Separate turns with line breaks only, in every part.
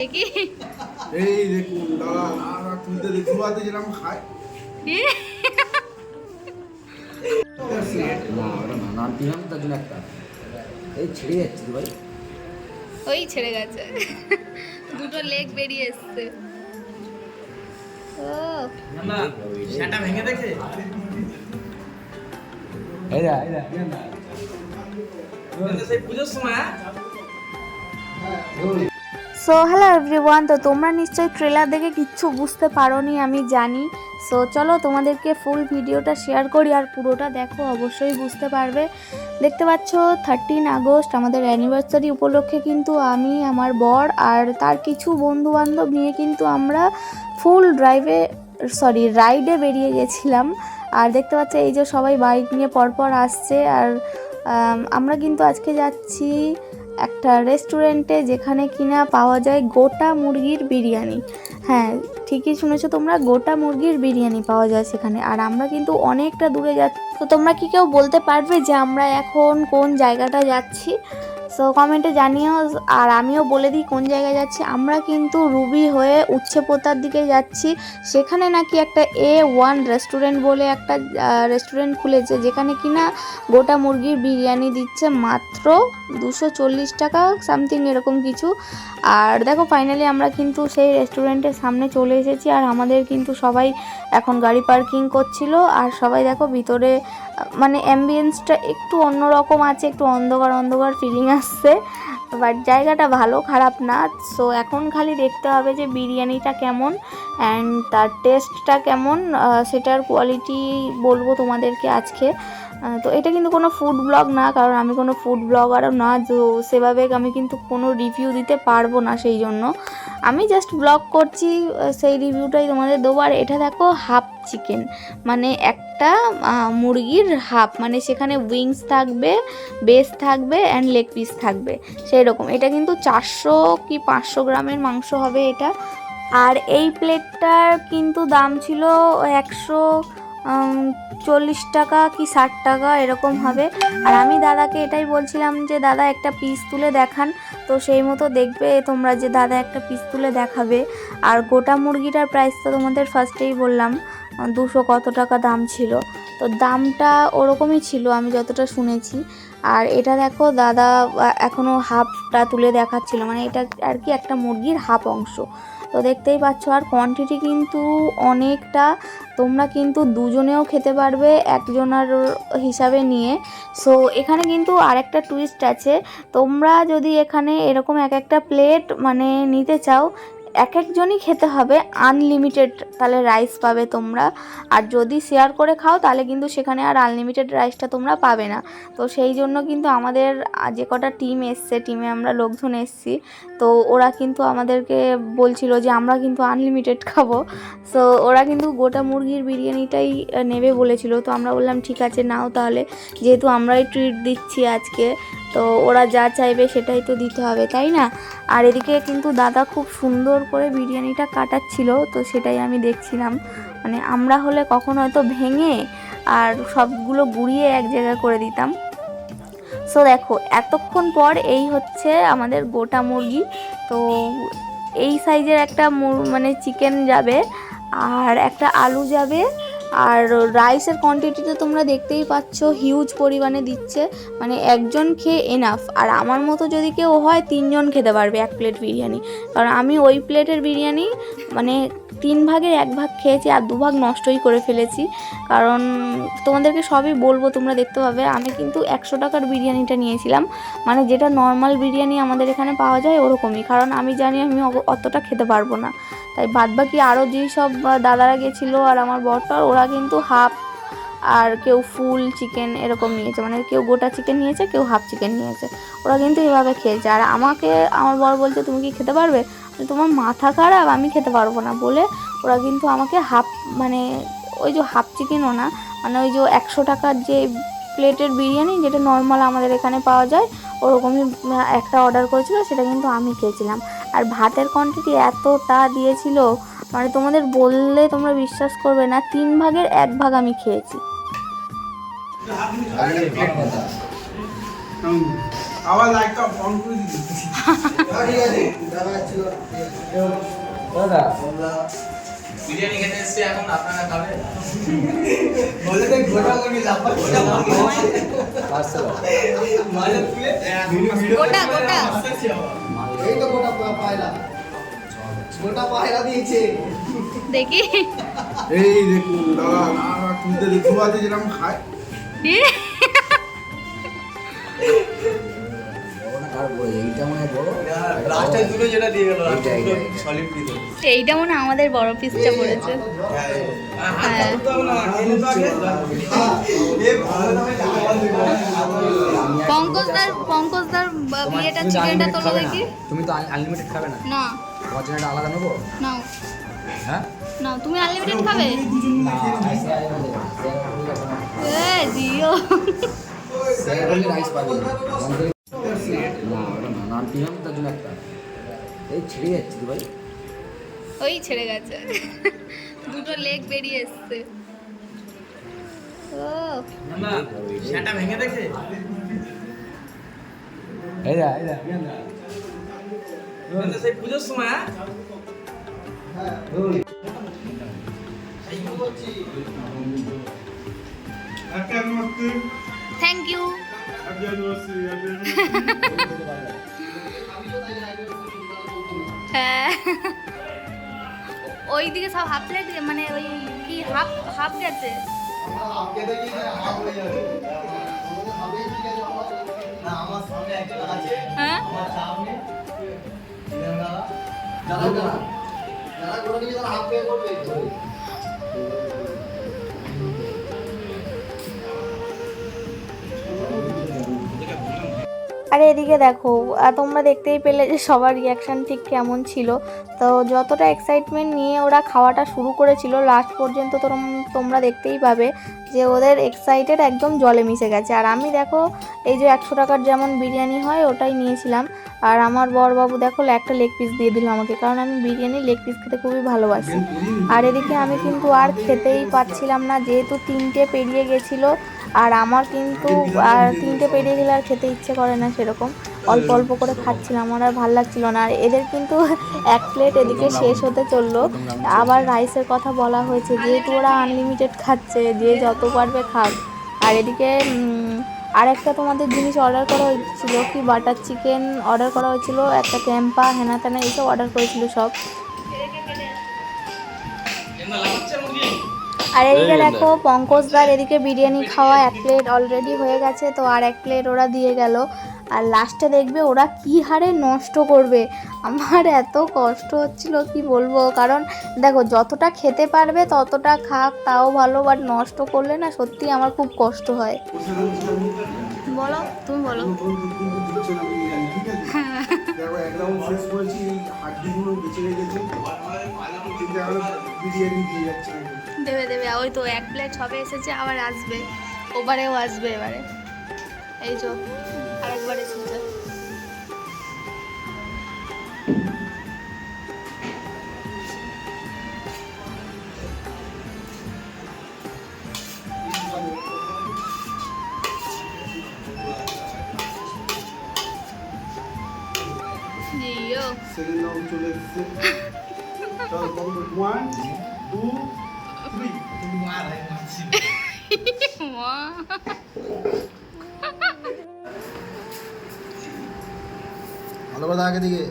এই দেখুন দাদা দাদা তুলতে দেখি বাতে যেরকম খায়
না ওটা না নাম দিলাম তার জন্য একটা এই ছেড়ে যাচ্ছে তো ভাই
ওই ছেড়ে গেছে দুটো লেগ বেরিয়ে এসছে ও
সেটা ভেঙে দেখে
এই দা এই দা
সেই পুজোর সময় হ্যাঁ?
সো হ্যালো এভরিওয়ান তো তোমরা নিশ্চয়ই ট্রেলার দেখে কিচ্ছু বুঝতে পারোনি, আমি জানি। সো চলো তোমাদেরকে ফুল ভিডিওটা শেয়ার করি আর পুরোটা দেখো, অবশ্যই বুঝতে পারবে। দেখতে পাচ্ছ থার্টিন আগস্ট, আমাদের অ্যানিভার্সারি উপলক্ষে কিন্তু আমি, আমার বর আর তার কিছু বন্ধু বান্ধব নিয়ে কিন্তু আমরা ফুল ড্রাইভে সরি রাইডে বেরিয়ে গেছিলাম। আর দেখতে পাচ্ছ, এই যে সবাই বাইক নিয়ে পরপর আসছে। আর আমরা কিন্তু আজকে যাচ্ছি একটা রেস্টুরেন্টে যেখানে কিনা পাওয়া যায় গোটা মুরগির বিরিয়ানি। হ্যাঁ ঠিকই শুনেছো তোমরা, গোটা মুরগির বিরিয়ানি পাওয়া যায় সেখানে। আর আমরা কিন্তু অনেকটা দূরে যাচ্ছি। তো তোমরা কি কেউ বলতে পারবে যে আমরা এখন কোন জায়গাটা যাচ্ছি? সো কমেন্টে জানিও আর আমিও বলে দিই কোন জায়গায় যাচ্ছি। আমরা কিন্তু রুবি হয়ে উচ্ছে পোতার দিকে যাচ্ছি। সেখানে নাকি একটা এ ওয়ান রেস্টুরেন্ট বলে একটা রেস্টুরেন্ট খুলেছে, যেখানে কিনা গোটা মুরগির বিরিয়ানি দিচ্ছে মাত্র দুশো চল্লিশ টাকা সামথিং এরকম কিছু। আর দেখো ফাইনালি আমরা কিন্তু সেই রেস্টুরেন্টের সামনে চলে এসেছি আর আমাদের কিন্তু সবাই এখন গাড়ি পার্কিং করছিল। আর সবাই দেখো, ভিতরে মানে অ্যাম্বিয়েন্সটা একটু অন্যরকম আছে, একটু অন্ধকার অন্ধকার ফিলিং আসছে বাট জায়গাটা ভালো, খারাপ না। সো এখন খালি দেখতে হবে যে বিরিয়ানিটা কেমন অ্যান্ড তার টেস্টটা কেমন সেটার কোয়ালিটি বলব তোমাদেরকে আজকে। তো এটা কিন্তু কোনো ফুড ব্লগ না, কারণ আমি কোনো ফুড ব্লগারও না, তো সেভাবে আমি কিন্তু কোনো রিভিউ দিতে পারব না সেই জন্য। আমি জাস্ট ব্লগ করছি সেই রিভিউটাই তোমাদের দেবো। আর এটা দেখো হাফ চিকেন মানে একটা মুরগির হাফ মানে সেখানে উইংস থাকবে বেস থাকবে অ্যান্ড লেগ পিস থাকবে সেই রকম এটা কিন্তু চারশো কি পাঁচশো গ্রামের মাংস হবে এটা। আর এই প্লেটটার কিন্তু দাম ছিল একশো চল্লিশ টাকা কি ষাট টাকা এরকম হবে। আর আমি দাদাকে এটাই বলছিলাম যে, দাদা, একটা পিস তুলে দেখান। তো সেই মতো দেখবে তোমরা যে, দাদা, একটা পিস তুলে দেখাবে। আর গোটা মুরগিটার প্রাইস তো তোমাদের ফার্স্টেই বললাম, দুশো কত টাকা দাম ছিল। তো দামটা ওরকমই ছিল, আমি যতটা শুনেছি। আর এটা দেখো, দাদা এখনও হাফটা তুলে দেখাচ্ছিল। মানে এটা আর কি একটা মুরগির হাফ অংশ। তো দেখতেই পাচ্ছ, আর কোয়ান্টিটি কিন্তু অনেকটা, তোমরা কিন্তু দুজনেও খেতে পারবে একজনার হিসাবে নিয়ে। সো এখানে কিন্তু আরেকটা টুইস্ট আছে। তোমরা যদি এখানে এরকম এক একটা প্লেট মানে নিতে চাও এক একজনই খেতে হবে আনলিমিটেড তাহলে রাইস পাবে তোমরা। আর যদি শেয়ার করে খাও, তাহলে কিন্তু সেখানে আর আনলিমিটেড রাইসটা তোমরা পাবে না। তো সেই জন্য কিন্তু আমাদের যে কটা টিম এসছে টিমে আমরা লোকজন এসছি, তো ওরা কিন্তু আমাদেরকে বলছিল যে আমরা কিন্তু আনলিমিটেড খাব। সো ওরা কিন্তু গোটা মুরগির বিরিয়ানিটাই নেবে বলেছিল। তো আমরা বললাম, ঠিক আছে, নাও তাহলে। যেহেতু আমরাই ট্রিট দিচ্ছি আজকে। তো ওরা যা চাইবে সেটাই তো দিতে হবে, তাই না? আর এদিকে কিন্তু দাদা খুব সুন্দর করে বিরিয়ানিটা কাটাচ্ছিল, তো সেটাই আমি দেখছিলাম। মানে আমরা হলে কখন হয়তো ভেঙে আর সবগুলো গুঁড়িয়ে এক জায়গায় করে দিতাম। সো দেখো, এতক্ষণ পর এই হচ্ছে আমাদের গোটা মুরগি। তো এই সাইজের একটা মানে চিকেন যাবে, আর একটা আলু যাবে আর রাইসের কোয়ান্টিটি তো তোমরা দেখতেই পাচ্ছ হিউজ পরিমাণে দিচ্ছে। মানে একজন খেয়ে এনাফ আর আমার মতো যদি কেউ হয়, তিনজন খেতে পারবে এক প্লেট বিরিয়ানি। কারণ আমি ওই প্লেটের বিরিয়ানি মানে তিন ভাগের এক ভাগ খেয়েছি আর দু ভাগ নষ্টই করে ফেলেছি। কারণ তোমাদেরকে সবই বলব, তোমরা দেখতে পাবে। আমি কিন্তু একশো টাকার বিরিয়ানিটা নিয়েছিলাম। মানে যেটা নর্মাল বিরিয়ানি আমাদের এখানে পাওয়া যায় ওরকমই। কারণ আমি জানি আমি অতটা খেতে পারব না। তাই বাদবাকি আরও যেই সব দাদারা গেছিল আর আমার বরটার ওরা কিন্তু হাফ আর কেউ ফুল চিকেন এরকম নিয়েছে। মানে কেউ গোটা চিকেন নিয়েছে, কেউ হাফ চিকেন নিয়েছে। ওরা কিন্তু এভাবে খেয়েছে। আর আমাকে, আমার বর বলছে, তুমি কি খেতে পারবে? তোমার মাথা খারাপ আমি খেতে পারব না বলে ওরা কিন্তু আমাকে হাফ মানে ওই যে হাফ চিকেনও না মানে ওই যে একশো টাকার যে প্লেটের বিরিয়ানি যেটা নর্মাল আমাদের এখানে পাওয়া যায় ওরকমই একটা অর্ডার করেছিল সেটা কিন্তু আমি খেয়েছিলাম আর ভাতের কোয়ান্টিটি এতটা দিয়েছিল মানে তোমাদের বললে তোমরা বিশ্বাস করবে না তিন ভাগের এক ভাগ আমি খেয়েছি
আবার লাইটটা অন করে
দাদা
বিরিয়ানি খেতে এসছে এখন আপনারা খাবেন?
পার্সেল
গোটা গোটা।
এই তো গোটা পায়রা। গোটা পায়রা দিয়েছে।
দেখি।
এই দেখুন দাদা দেখি হাতে যেরকম খায়।
এইটা মনে বড়।
লাস্টে দুটো যেটা দিয়ে গেল
এইটা, এইটা, এইটা।
সলিড দিল।
এইটা মনে হয় আমাদের বড় পিসটা পড়েছে।
না খেলে তো আগে
পঙ্কজদার পঙ্কজদার বিয়েটা
তুমি তো
চিকেনটা তোলো
না?
দেখি।
তুমি তো আনলিমিটেড খাবে না?
না।
আলাদা নেব? হ্যাঁ?
নাও তুমি আনলিমিটেড খাবে?
না
এ দিও।
না ওটা না নাম দিলাম তার জন্য একটা এই ছিঁড়ে যাচ্ছে তো ভাই।
ওই ছেড়ে গেছে। দুটো লেগ বেরিয়ে এসছে। ও।
সেটা ভেঙে দেখে
এই দা এই দা
সেই পুজোর সময় হ্যাঁ?
থ্যাংক ইউ
হ্যাপি অ্যানিভার্সারি
হ্যাঁ ওই দিকে সব হাফ প্লেট মানে ওই কি হাফ হাফ গেছে
আমাকে তো কি হাফ হয়ে
আর এদিকে দেখো, আর তোমরা দেখতেই পেলে যে সবার রিয়াকশান ঠিক কেমন ছিল। তো যতটা এক্সাইটমেন্ট নিয়ে ওরা খাওয়াটা শুরু করেছিল লাস্ট পর্যন্ত তোরম- তোমরা দেখতেই পাবে যে ওদের এক্সাইটেড একদম জলে মিশে গেছে। আর আমি দেখো, এই যে একশো টাকার যেমন বিরিয়ানি হয়, ওটাই নিয়েছিলাম। আর আমার বরবাবু দেখো, একটা লেগ পিস দিয়ে দিল আমাকে, কারণ আমি বিরিয়ানি লেগ পিস খেতে খুবই ভালোবাসি। আর এদিকে আমি কিন্তু আর খেতেই পাচ্ছিলাম না, যেহেতু তিনটে পেরিয়ে গেছিল আর আমার কিন্তু আর তিনটে পেরিয়ে গেলে আর খেতে ইচ্ছে করে না সেরকম। অল্প অল্প করে খাচ্ছিলাম, আমার আর ভালো লাগছিল না। আর এদের কিন্তু এক প্লেট এদিকে শেষ হতে চলল। আবার রাইসের কথা বলা হয়েছে, যেহেতু ওরা আনলিমিটেড খাচ্ছে, যে যত পারবে খাক। আর এদিকে আর একটা তোমাদের জিনিস অর্ডার করা হয়েছিল কি? বাটার চিকেন অর্ডার করা হয়েছিল, একটা ক্যাম্পা হেনা তেনা, এইসব অর্ডার করেছিল সব। আর এদিকে দেখো পঙ্কজদার এদিকে বিরিয়ানি খাওয়া এক প্লেট অলরেডি হয়ে গেছে তো আর এক প্লেট ওরা দিয়ে গেল। আর লাস্টে দেখবে ওরা কি হারে নষ্ট করবে। আমার এত কষ্ট হচ্ছিল কি বলব? কারণ দেখো যতটা খেতে পারবে ততটা খাক তাও ভালো বাট নষ্ট করলে না সত্যি আমার খুব কষ্ট হয়। বলো তুমি বলো।
ঠিক আছে দেখো একদম শেষ করেছি হাড্ডিগুলো বেঁচে রেখেছি। বিরিয়ানি দিয়ে যাচ্ছে।
দেবে দেবে। ওই তো এক প্লেট সবে এসেছে আবার আসবে। ওবারেও আসবে এবারে। এই তো আরেকবার এসেছে।
চলে এসেছে। চলো ওয়ান টু থ্রি
মা
ভালো আগে দিকে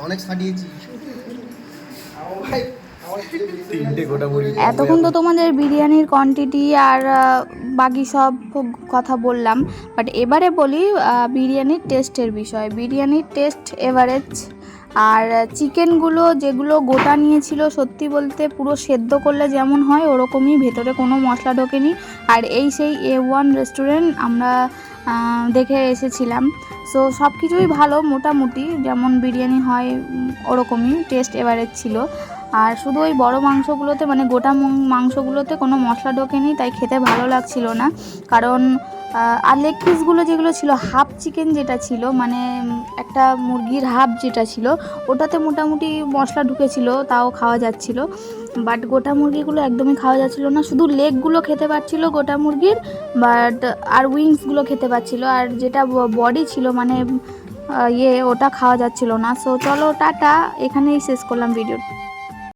অনেক
এতক্ষণ তো তোমাদের বিরিয়ানির কোয়ান্টিটি আর বাকি সব কথা বললাম বাট এবারে বলি বিরিয়ানির টেস্টের বিষয়। বিরিয়ানির টেস্ট এভারেজ আর চিকেনগুলো যেগুলো গোটা নিয়েছিল সত্যি বলতে পুরো সেদ্ধ করলে যেমন হয়, ওরকমই ভেতরে কোনো মশলা ঢোকেনি। আর এই সেই এ ওয়ান রেস্টুরেন্ট আমরা দেখে এসেছিলাম। সো সব কিছুই ভালো, মোটামুটি। যেমন বিরিয়ানি হয় ওরকমই টেস্ট এভারেজ ছিল। আর শুধু ওই বড় মাংসগুলোতে মানে গোটা মাংসগুলোতে কোনো মশলা ঢোকেনি, তাই খেতে ভালো লাগছিল না। কারণ আর লেগ পিসগুলো যেগুলো ছিল হাফ চিকেন যেটা ছিল মানে একটা মুরগির হাফ যেটা ছিল, ওটাতে মোটামুটি মশলা ঢুকেছিল, তাও খাওয়া যাচ্ছিল। বাট গোটা মুরগিগুলো একদমই খাওয়া যাচ্ছিল না। শুধু লেগগুলো খেতে পারছিল গোটা মুরগির বাট আর উইংসগুলো খেতে পারছিল। আর যেটা বডি ছিল মানে ইয়ে ওটা খাওয়া যাচ্ছিল না। সো চলো, টাটা। এখানেই শেষ করলাম ভিডিও